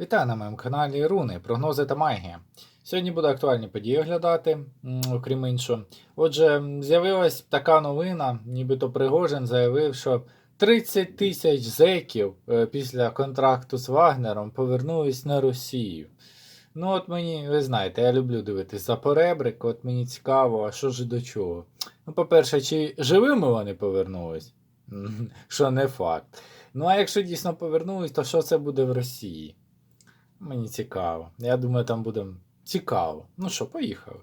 Вітаю на моєму каналі Руни, прогнози та магія. Сьогодні буду актуальні події оглядати, окрім іншого. Отже, з'явилась така новина, нібито Пригожин заявив, що 30 тисяч зеків е, після контракту з Вагнером повернулись на Росію. Ну, от мені, ви знаєте, я люблю дивитись за поребрик, от мені цікаво, а що ж до чого. Ну, по-перше, чи живими вони повернулись? Що не факт. Ну, а якщо дійсно повернулись, то що це буде в Росії? Мені цікаво. Я думаю, там буде цікаво. Ну що, поїхали.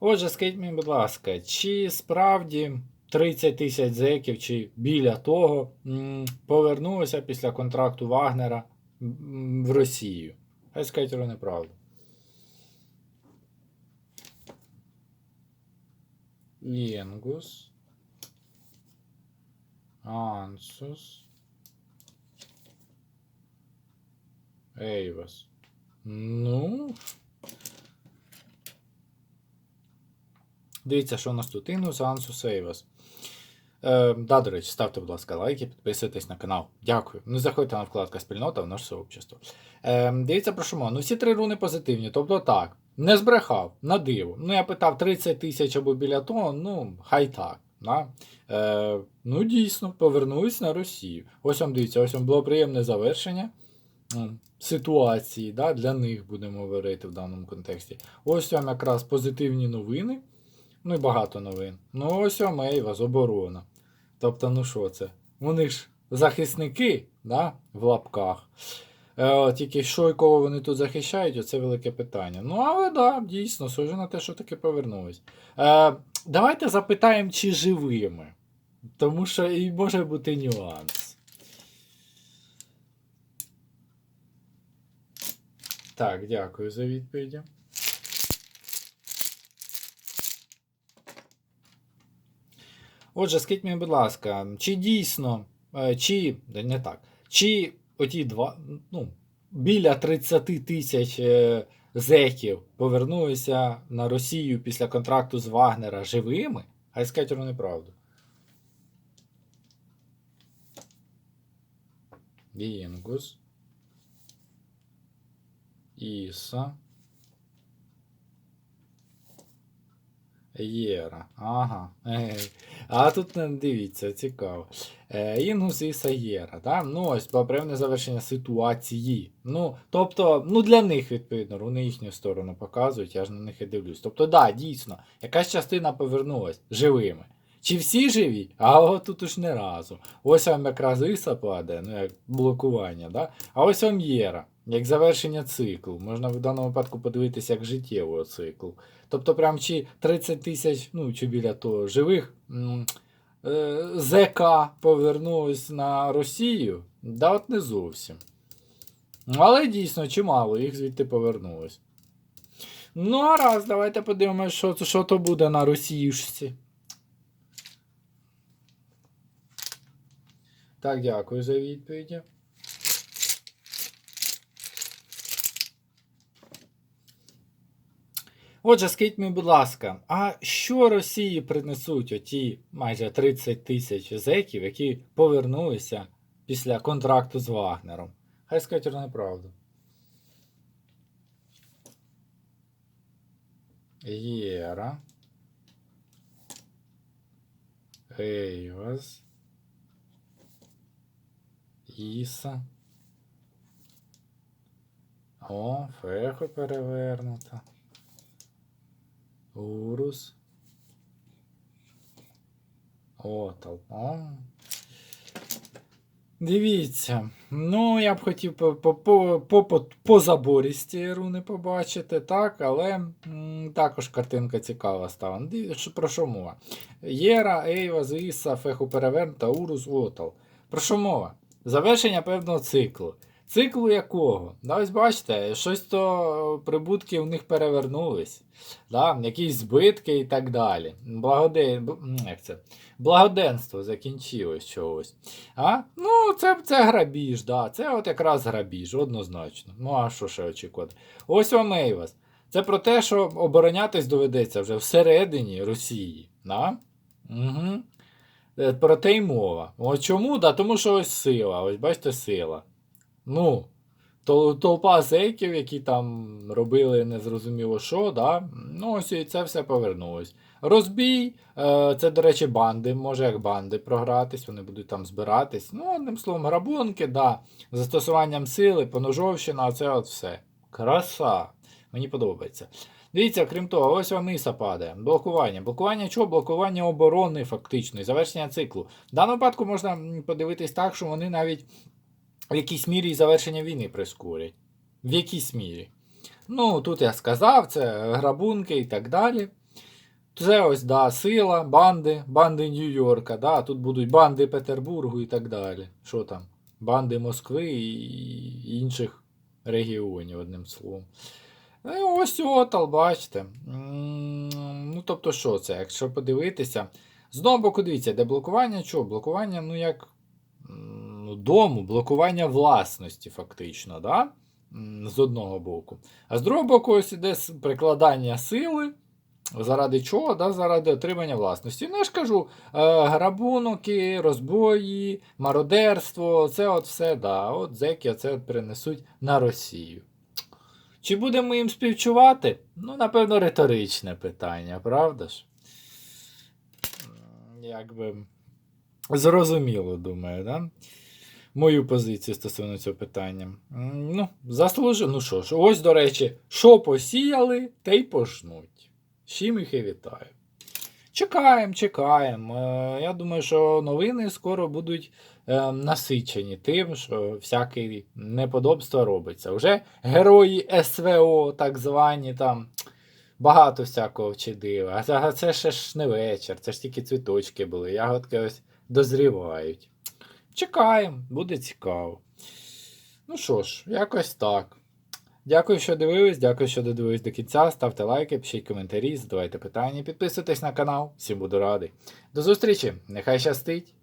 Отже, скажіть мені, будь ласка, чи справді 30 тисяч зеків, чи біля того повернулися після контракту Вагнера в Росію? Хай скажуть вони правду. Ленгус. Ансус. Ейвас. Ну. Дивіться, що у нас тут. Інус, Ансус, Ейвас. Е, да, до речі, ставте, будь ласка, лайки, підписуйтесь на канал. Дякую. Ну, заходьте на вкладка спільнота в наше сообщество. Е, дивіться про що. Ну, всі три руни позитивні. Тобто так. Не збрехав, на диво. Ну, я питав 30 тисяч або біля того, ну, хай так. Да? Е, ну, дійсно, повернулись на Росію. Ось вам дивіться, ось вам було приємне завершення ситуації. Да? Для них будемо говорити в даному контексті. Ось вам якраз позитивні новини. Ну і багато новин. Ну, ось вам Ейва оборона. Тобто, ну що це? Вони ж захисники, да? в лапках. Е, тільки що і кого вони тут захищають, оце велике питання. Ну, але да, дійсно, схоже на те, що таки повернулись. Е, давайте запитаємо, чи живими. Тому що і може бути нюанс. Так, дякую за відповіді. Отже, скажіть мені, будь ласка, чи дійсно, е, чи не так, чи оті два, ну, біля 30 тисяч е, зеків повернулися на Росію після контракту з Вагнера живими? Хай скажуть вони правду. Вінгус. Іса. Єра. Ага. А тут дивіться, цікаво. Е, Інгус Іса Єра. Да? Ну, ось певне завершення ситуації. Ну, тобто, ну для них, відповідно, вони їхню сторону показують, я ж на них і дивлюсь. Тобто, да, дійсно, якась частина повернулась живими. Чи всі живі? А от тут уж не разу. Ось вам якраз Іса падає, ну як блокування, да? а ось вам Єра, як завершення циклу. Можна в даному випадку подивитися як життєвого циклу. Тобто, прям чи 30 тисяч, ну чи біля того, живих е, ЗК повернулись на Росію, да от не зовсім. Але дійсно чимало їх звідти повернулось. Ну, а раз, давайте подивимося, що, що то буде на Росіюшці. Так, дякую за відповіді. Отже, скажіть мені, будь ласка, а що Росії принесуть оті майже 30 тисяч зеків, які повернулися після контракту з Вагнером? Хай скажуть вони правду. Єра. Ейвас. Іса. О, фехо перевернута. Урус. О. Дивіться. Ну, я б хотів по, по, по, по заборісті руни побачити, так, але м, також картинка цікава стала. Про що мова? Єра, Ейва, Зіса, Феху Перевернута, Урус, Отал. Про що мова? Завершення певного циклу. Циклу якого? Да, ось бачите, щось то прибутки у них перевернулись, да, якісь збитки і так далі. Благоде... б- м, Як це? Благоденство закінчилось чогось. А? Ну, це, це грабіж, да. це от якраз грабіж, однозначно. Ну, а що ще очікувати? Ось вам Ейвас. Це про те, що оборонятись доведеться вже всередині Росії. Да? Угу. Про те й мова. От чому? Да, тому що ось сила. Ось бачите, сила. Ну, тол- толпа зеків, які там робили незрозуміло що, да? ну ось і це все повернулось. Розбій, е, це, до речі, банди, може як банди програтись, вони будуть там збиратись. Ну, одним словом, грабунки, да. Застосуванням сили, поножовщина, оце от все. Краса. Мені подобається. Дивіться, крім того, ось вам Іса падає. Блокування. Блокування чого? Блокування оборони, фактично, і завершення циклу. В даному випадку можна подивитись так, що вони навіть в якійсь мірі і завершення війни прискорять. В якійсь мірі. Ну, тут я сказав, це грабунки і так далі. Це ось, да, сила, банди, банди Нью-Йорка, да, тут будуть банди Петербургу і так далі. Що там? Банди Москви і інших регіонів, одним словом. Ну, ось от, бачите. Ну, тобто, що це? Якщо подивитися. З одного боку, дивіться, де блокування чого? Блокування, ну як дому, блокування власності, фактично, да? З одного боку. А з другого боку, ось іде прикладання сили. Заради чого? Да? Заради отримання власності. Ну, я ж кажу, е, грабунки, розбої, мародерство, це от все, да. От зеки це от перенесуть на Росію. Чи будемо їм співчувати? Ну, напевно, риторичне питання, правда ж? Якби зрозуміло, думаю, да? Мою позицію стосовно цього питання. Ну, заслужив. Ну що ж, ось, до речі, що посіяли, те й пожнуть. Чим їх і вітаю. Чекаємо, чекаємо. Е, Я думаю, що новини скоро будуть е, насичені тим, що всяке неподобство робиться. Вже герої СВО, так звані, там багато всякого вчидила. А це- А це ще ж не вечір, це ж тільки цвіточки були, ягодки ось дозрівають. Чекаємо, буде цікаво. Ну що ж, якось так. Дякую, що дивились, дякую, що додивились до кінця. Ставте лайки, пишіть коментарі, задавайте питання, підписуйтесь на канал. Всім буду радий. До зустрічі! Нехай щастить!